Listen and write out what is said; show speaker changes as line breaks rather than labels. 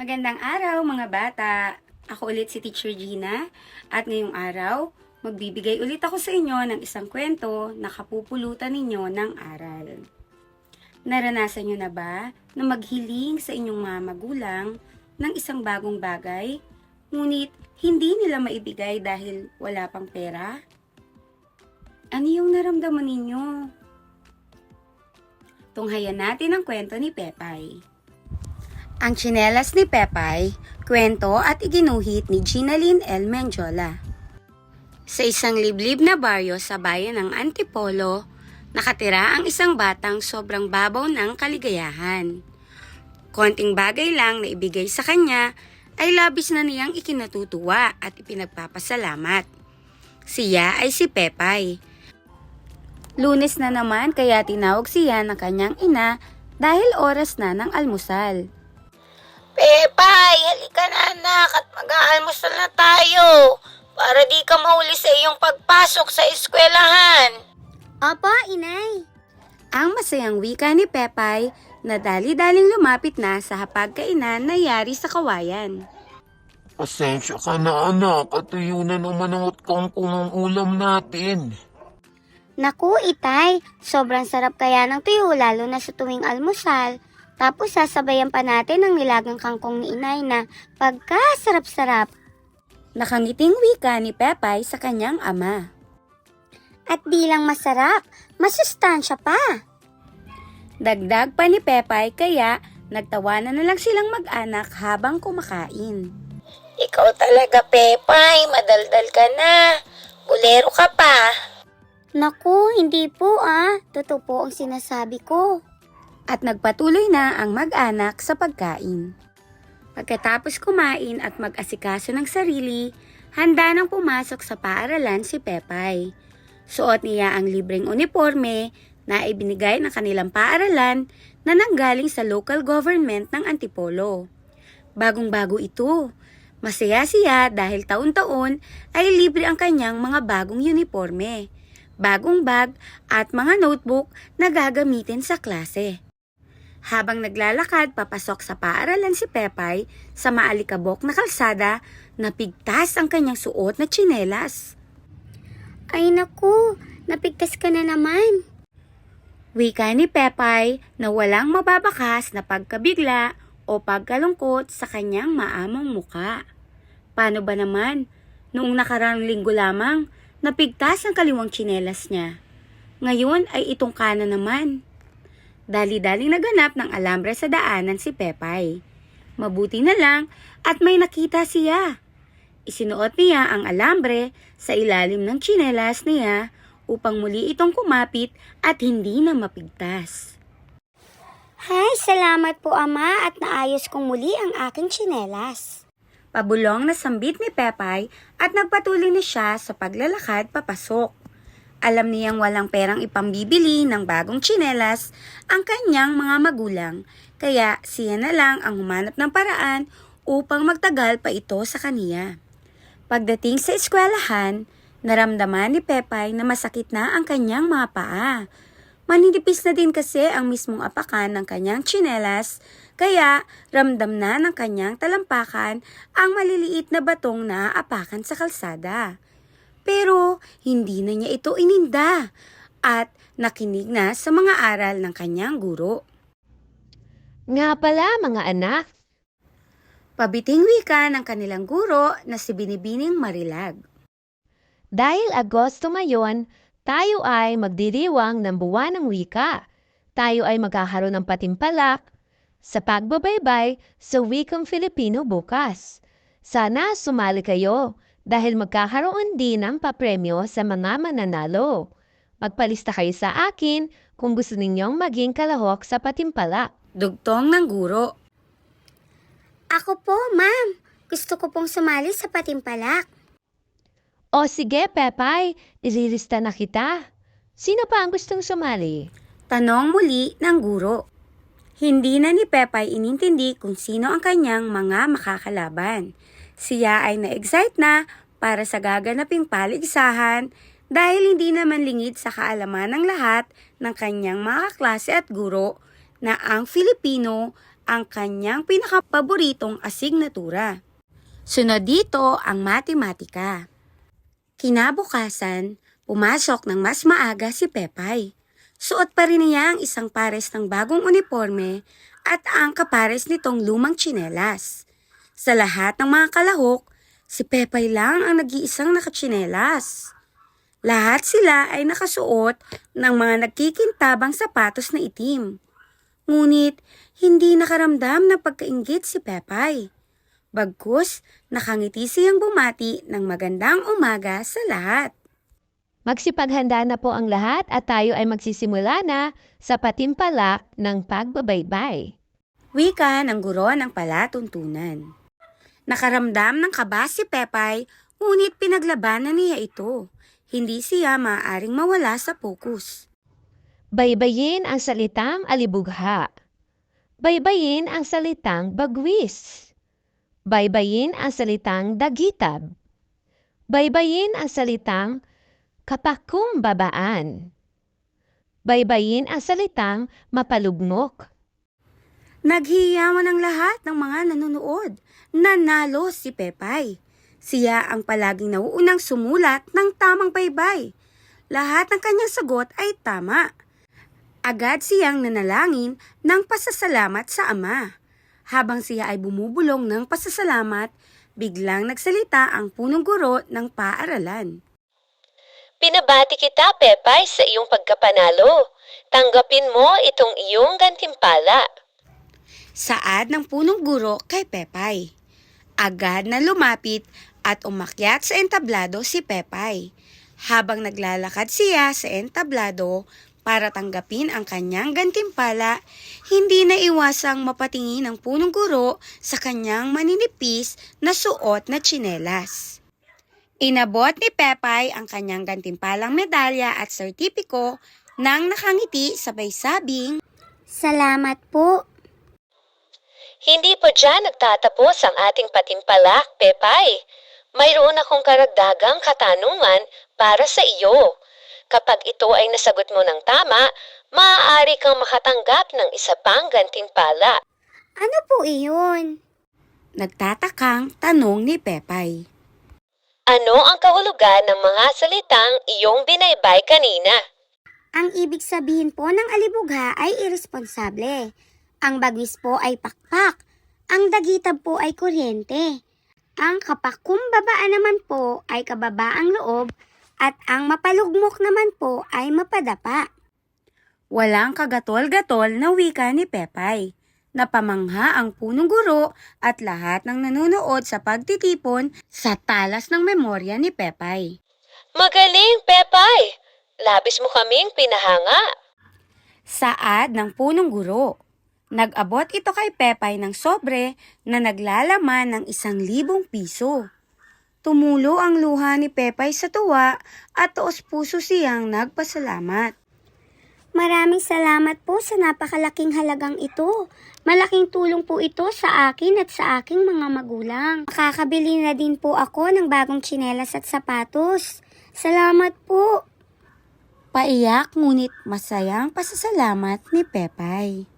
Magandang araw mga bata! Ako ulit si Teacher Gina at ngayong araw, magbibigay ulit ako sa inyo ng isang kwento na kapupulutan ninyo ng aral. Naranasan nyo na ba na maghiling sa inyong mga magulang ng isang bagong bagay, ngunit hindi nila maibigay dahil wala pang pera? Ano yung naramdaman ninyo? Tunghayan natin ang kwento ni Pepay. Ang tsinelas ni Pepay, kwento at iginuhit ni Ginalyn L. Mendiola. Sa isang liblib na baryo sa bayan ng Antipolo, nakatira ang isang batang sobrang babaw ng kaligayahan. Konting bagay lang na ibigay sa kanya ay labis na niyang ikinatutuwa at ipinagpapasalamat. Siya ay si Pepay. Lunes na naman kaya tinawag siya ng kanyang ina dahil oras na ng almusal.
Pepay, halika na anak at mag-aalmusal na tayo para di ka mahuli sa iyong pagpasok sa eskwelahan.
Opo, inay. Ang masayang wika ni Pepay na dali-daling lumapit na sa hapagkainan na yari sa kawayan.
Pasensya ka na anak at tuyo na naman ang kangkong ang ulam natin.
Naku, itay, sobrang sarap kaya ng tuyo lalo na sa tuwing almusal. Tapos sasabayan pa natin ng nilagang kangkong ni inay na pagkasarap-sarap.
Nakangiting wika ni Pepay sa kanyang ama.
At di lang masarap, masustansya pa.
Dagdag pa ni Pepay kaya nagtawanan na lang silang mag-anak habang kumakain.
Ikaw talaga, Pepay, madaldal ka na. Bulero ka pa.
Naku, hindi po ah. Totoo po ang sinasabi ko.
At nagpatuloy na ang mag-anak sa pagkain. Pagkatapos kumain at mag-asikaso ng sarili, handa nang pumasok sa paaralan si Pepay. Suot niya ang libreng uniforme na ibinigay ng kanilang paaralan na nanggaling sa local government ng Antipolo. Bagong-bago ito. Masaya siya dahil taon-taon ay libre ang kanyang mga bagong uniforme, bagong bag at mga notebook na gagamitin sa klase. Habang naglalakad papasok sa paaralan si Pepay sa maalikabok na kalsada, napigtas ang kanyang suot na tsinelas.
Ay naku, napigtas ka na naman.
Wika ni Pepay na walang mababakas na pagkabigla o pagkalungkot sa kanyang maamong muka. Paano ba naman? Noong nakarang linggo lamang, napigtas ang kaliwang tsinelas niya. Ngayon ay itong kana naman. Dali-daling naganap ng alambre sa daanan si Pepay. Mabuti na lang at may nakita siya. Isinuot niya ang alambre sa ilalim ng tsinelas niya upang muli itong kumapit at hindi na mapigtas.
Hay, salamat po ama at naayos kong muli ang aking tsinelas.
Pabulong na sambit ni Pepay at nagpatuloy na siya sa paglalakad papasok. Alam niyang walang perang ipambibili ng bagong tsinelas ang kanyang mga magulang, kaya siya na lang ang humanap ng paraan upang magtagal pa ito sa kaniya. Pagdating sa eskwelahan, naramdaman ni Pepay na masakit na ang kanyang mga paa. Maninipis na din kasi ang mismong apakan ng kanyang tsinelas, kaya ramdam na ng kanyang talampakan ang maliliit na batong naaapakan sa kalsada. Pero hindi na niya ito ininda at nakinig na sa mga aral ng kanyang guro.
Nga pala mga anak,
Pabiting wika ng kanilang guro na si Binibining Marilag.
dahil Agosto ngayon, tayo ay magdiriwang ng buwan ng wika. Tayo ay magkakaroon ng patimpalak sa pagbabaybay sa wikang Filipino bukas. Sana sumali kayo dahil magkakaroon din ng papremyo sa mga mananalo. Magpalista kayo sa akin kung gusto ninyong maging kalahok sa patimpalak.
Dugtong ng guro.
Ako po, ma'am. Gusto ko pong sumali sa patimpalak.
O sige, Pepay, ililista na kita. Sino pa ang gustong sumali?
Tanong muli ng guro. Hindi na ni Pepay inintindi kung sino ang kanyang mga makakalaban. Siya ay na-excite na para sa gaganaping paligsahan dahil hindi naman lingid sa kaalaman ng lahat ng kanyang mga klase at guro na ang Filipino ang kanyang pinakapaboritong asignatura. Sunod dito ang matematika. Kinabukasan, pumasok ng mas maaga si Pepay. Suot pa rin niya ang isang pares ng bagong uniforme at ang kapares nitong lumang tsinelas. Sa lahat ng mga kalahok, si Pepay lang ang nag-iisang nakatsinelas. Lahat sila ay nakasuot ng mga nagkikintabang sapatos na itim. Ngunit hindi nakaramdam ng pagkaingit si Pepay. Bagkus, nakangiti siyang bumati ng magandang umaga sa lahat.
Magsipaghanda na po ang lahat at tayo ay magsisimula na sa patimpalak ng pagbabaybay.
Wika ng guro ng palatuntunan. Nakaramdam ng kaba si Pepay, ngunit pinaglabanan niya ito. Hindi siya maaaring mawala sa pokus.
Baybayin ang salitang alibugha. Baybayin ang salitang bagwis. Baybayin ang salitang dagitab. Baybayin ang salitang kapakumbabaan. Baybayin ang salitang mapalugmok.
Naghiyawan ang lahat ng mga nanonood. Nanalo si Pepay. Siya ang palaging nauunang sumulat ng tamang baybay. Lahat ng kanyang sagot ay tama. Agad siyang nanalangin ng pasasalamat sa ama. Habang siya ay bumubulong ng pasasalamat, biglang nagsalita ang punong guro ng paaralan.
Pinabati kita, Pepay, sa iyong pagkapanalo. Tanggapin mo itong iyong gantimpala.
Saad ng punong guro kay Pepay. Agad na lumapit at umakyat sa entablado si Pepay. Habang naglalakad siya sa entablado para tanggapin ang kanyang gantimpala, hindi na iwasang mapatingin ang punong guro sa kanyang maninipis na suot na tsinelas. Inabot ni Pepay ang kanyang gantimpalang medalya at sertipiko nang nakangiti sabay sabing,
Salamat po.
Hindi pa dyan nagtatapos ang ating patimpalak, Pepay. Mayroon akong karagdagang katanungan para sa iyo. Kapag ito ay nasagot mo ng tama, maaari kang makatanggap ng isa pang gantimpala.
Ano po iyon?
Nagtatakang tanong ni Pepay.
Ano ang kahulugan ng mga salitang iyong binaybay kanina?
Ang ibig sabihin po ng alibugha ay irresponsable. Ang bagwis po ay pakpak. Ang dagitab po ay kuryente. Ang kapakumbabaan naman po ay kababaang loob at ang mapalugmok naman po ay mapadapa.
Walang kagatol-gatol na wika ni Pepay. Napamangha ang punong guro at lahat ng nanonood sa pagtitipon sa talas ng memorya ni Pepay.
Magaling, Pepay! Labis mo kaming pinahanga.
Saad ng punong guro. Nag-abot ito kay Pepay ng sobre na naglalaman ng isang libong piso. Tumulo ang luha ni Pepay sa tuwa at taos puso siyang nagpasalamat.
Maraming salamat po sa napakalaking halagang ito. Malaking tulong po ito sa akin at sa aking mga magulang. Makakabili na din po ako ng bagong tsinelas at sapatos. Salamat po.
Paiyak ngunit masayang pasasalamat ni Pepay.